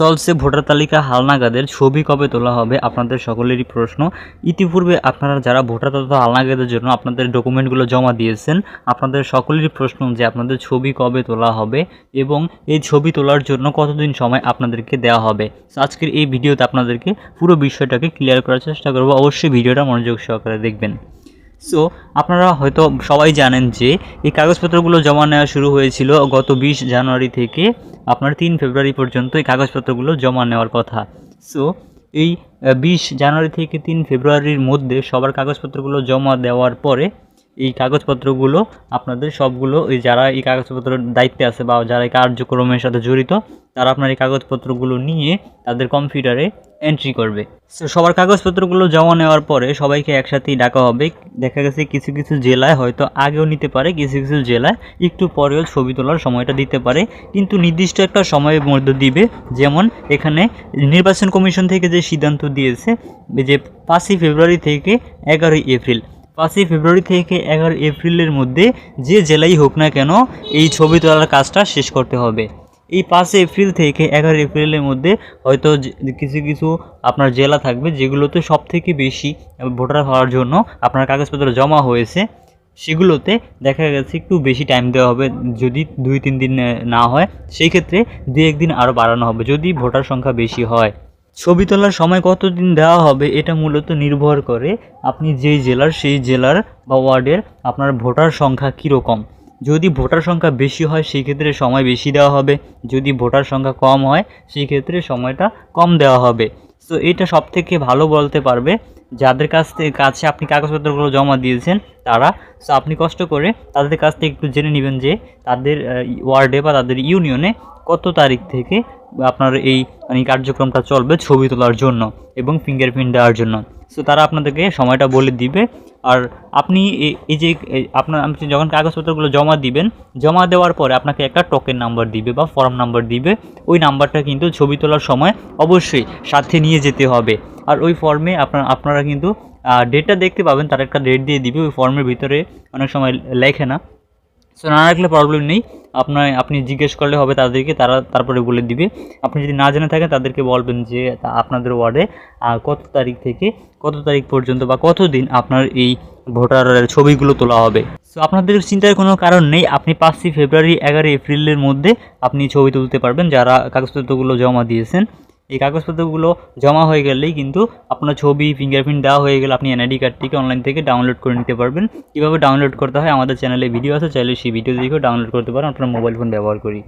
চলছে ভোটার তালিকা হালনাগাদের ছবি কবে তোলা হবে আপনাদের সকলেরই প্রশ্ন। ইতিপূর্বে আপনারা যারা ভোটার তথা হালনাগাদের জন্য আপনাদের ডকুমেন্টগুলো জমা দিয়েছেন, আপনাদের সকলেরই প্রশ্ন যে আপনাদের ছবি কবে তোলা হবে এবং এই ছবি তোলার জন্য কতদিন সময় আপনাদেরকে দেওয়া হবে। আজকের এই ভিডিওতে আপনাদেরকে পুরো বিষয়টাকে ক্লিয়ার করার চেষ্টা করব। অবশ্যই ভিডিওটা মনোযোগ সহকারে দেখবেন। সো আপনারা হয়তো সবাই জানেন যে এই কাগজপত্রগুলো জমা নেওয়া শুরু হয়েছিল গত বিশ জানুয়ারি থেকে আপনার তিন ফেব্রুয়ারি পর্যন্ত এই কাগজপত্রগুলো জমা নেওয়ার কথা। সো এই বিশ জানুয়ারি থেকে তিন ফেব্রুয়ারির মধ্যে সবার কাগজপত্রগুলো জমা দেওয়ার পরে এই কাগজপত্রগুলো আপনাদের সবগুলো, এই যারা এই কাগজপত্রের দায়িত্বে আছে বা যারা এই কার্যক্রমের সাথে জড়িত, তারা আপনার এই কাগজপত্রগুলো নিয়ে তাদের কম্পিউটারে এন্ট্রি করবে। সো সবার কাগজপত্রগুলো জমা নেওয়ার পরে সবাইকে একসাথেই ডাকা হবে দেখা গেছে কিছু কিছু জেলায় হয়তো আগেও নিতে পারে, কিছু কিছু জেলায় একটু পরেও ছবি তোলার সময়টা দিতে পারে। কিন্তু নির্দিষ্ট একটা সময়ের মধ্যে দিবে, যেমন এখানে নির্বাচন কমিশন থেকে যে সিদ্ধান্ত দিয়েছে যে পাঁচই ফেব্রুয়ারি থেকে এগারোই এপ্রিল। পাঁচই ফেব্রুয়ারি থেকে এগারো এপ্রিলের মধ্যে যে জেলাই হোক না কেন, এই ছবি তোলার কাজটা শেষ করতে হবে। এই পাঁচই এপ্রিল থেকে এগারো এপ্রিলের মধ্যে হয়তো কিছু কিছু আপনার জেলা থাকবে যেগুলোতে সব থেকে বেশি ভোটার হওয়ার জন্য আপনার কাগজপত্র জমা হয়েছে। সেগুলোতে দেখা গেছে একটু বেশি টাইম দেওয়া হবে। যদি দুই, তিন দিন না হয়, সেই ক্ষেত্রে দু একদিন আরও বাড়ানো হবে যদি ভোটার সংখ্যা বেশি হয়। ছবি তোলার সময় কতদিন দেওয়া হবে এটা মূলত নির্ভর করে আপনি যেই জেলার, সেই জেলার বা ওয়ার্ডের আপনার ভোটার সংখ্যা কীরকম। যদি ভোটার সংখ্যা বেশি হয় সেই ক্ষেত্রে সময় বেশি দেওয়া হবে। যদি ভোটার সংখ্যা কম হয় সেই ক্ষেত্রে সময়টা কম দেওয়া হবে। তো এটা সব থেকে ভালো বলতে পারবে। যাদের কাছ থেকে কাছে আপনি কাগজপত্রগুলো জমা দিয়েছেন, তারা তো আপনি কষ্ট করে তাদের কাছ থেকে একটু জেনে নেবেন যে তাদের ওয়ার্ডে বা তাদের ইউনিয়নে কত তারিখ থেকে আপনার এই মানে কার্যক্রমটা চলবে ছবি তোলার জন্য এবং ফিঙ্গারপ্রিন্ট দেওয়ার জন্য। সো তারা আপনাদেরকে সময়টা বলে দিবে। আর আপনি এই যে আপনার আপনি যখন কাগজপত্রগুলো জমা দিবেন, জমা দেওয়ার পরে আপনাকে একটা টোকেন নাম্বার দিবে বা ফর্ম নাম্বার দিবে। ওই নাম্বারটা কিন্তু ছবি তোলার সময় অবশ্যই সাথে নিয়ে যেতে হবে। আর ওই ফর্মে আপনার, আপনারা কিন্তু ডেটটা দেখতে পাবেন, তার একটা ডেট দিয়ে দিবে। ওই ফর্মের ভিতরে অনেক সময় লেখে না। সো না রাখলে প্রবলেম নেই। আপনার, আপনি জিজ্ঞেস করলে হবে তাদেরকে, তারা তারপরে বলে দিবে। আপনি যদি না জেনে থাকেন, তাদেরকে বলবেন যে আপনাদের ওয়ার্ডে কত তারিখ থেকে, কত তারিখ পর্যন্ত বা কত দিন আপনার এই ভোটারের ছবিগুলো তোলা হবে। সো আপনাদের চিন্তার কোনো কারণ নেই। আপনি পাঁচই ফেব্রুয়ারি এগারো এপ্রিলের মধ্যে আপনি ছবি তুলতে পারবেন যারা কাগজপত্রগুলো জমা দিয়েছেন। এই কাগজপত্রগুলো জমা হয়ে গেলেই কিন্তু আপনার ছবি ফিঙ্গারপ্রিন্ট দেওয়া হয়ে গেলে আপনি এনআইডি কার্ডটিকে অনলাইন থেকে ডাউনলোড করে নিতে পারবেন। কীভাবে ডাউনলোড করতে হয় আমাদের চ্যানেলে ভিডিও আছে, চাইলে সেই ভিডিও দেখেও ডাউনলোড করতে পারেন, আপনার মোবাইল ফোন ব্যবহার করি।